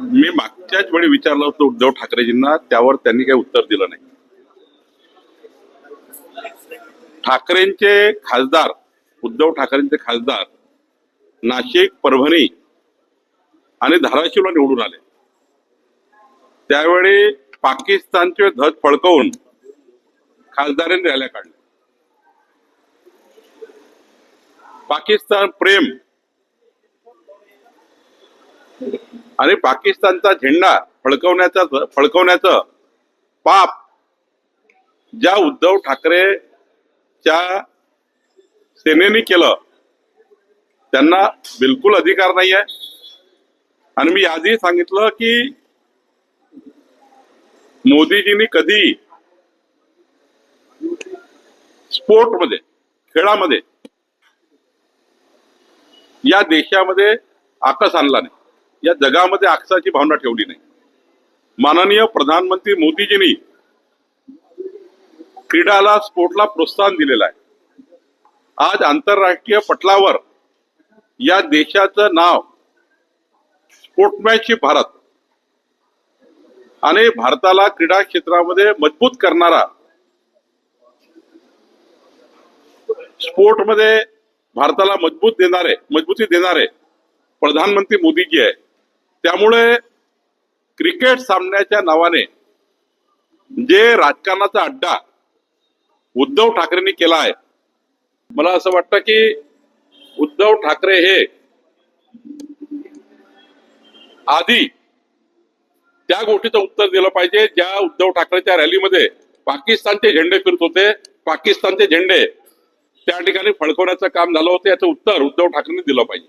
मी मागच्याच वेळी विचारलं होतं उद्धव ठाकरेजींना त्यावर त्यांनी काही उत्तर दिलं नाही. ठाकरेंचे खासदार उद्धव ठाकरेंचे खासदार नाशिक परभणी आणि धाराशिवला निवडून आले. त्यावेळी पाकिस्तानचे ध्वज फडकवून खासदारांनी रॅल्या काढल्या. पाकिस्तान प्रेम आणि पाकिस्तानचा झेंडा फडकवण्याचा फडकवण्याचं पाप ज्या उद्धव ठाकरेच्या सेनेने केलं त्यांना बिलकुल अधिकार नाही आहे आणि मी आधी सांगितलं की मोदीजींनी कधी स्पोर्टमध्ये खेळामध्ये या देशामध्ये आकस आणला नाही. या जगामध्ये आक्षाची भावना ठेवली नाही. माननीय प्रधानमंत्री मोदीजींनी क्रीडाला स्पोर्टला प्रोत्साहन दिलेलं आहे. आज आंतरराष्ट्रीय पटलावर या देशाचं नाव स्पोर्टमॅनशिप भारत आणि भारताला क्रीडा क्षेत्रामध्ये मजबूत करणारा स्पोर्टमध्ये भारताला मजबूत देणारे मजबूती देणारे प्रधानमंत्री मोदीजी आहे त्यामुळे क्रिकेट सामन्याच्या नावाने जे राजकारणाचा अड्डा उद्धव ठाकरेंनी केला आहे मला असं वाटतं की उद्धव ठाकरे हे आधी त्या गोष्टीचं उत्तर दिलं पाहिजे ज्या उद्धव ठाकरेच्या रॅलीमध्ये पाकिस्तानचे झेंडे फिरत होते. पाकिस्तानचे झेंडे त्या ठिकाणी फडकवण्याचं काम झालं होतं याचं उत्तर उद्धव ठाकरेंनी दिलं पाहिजे.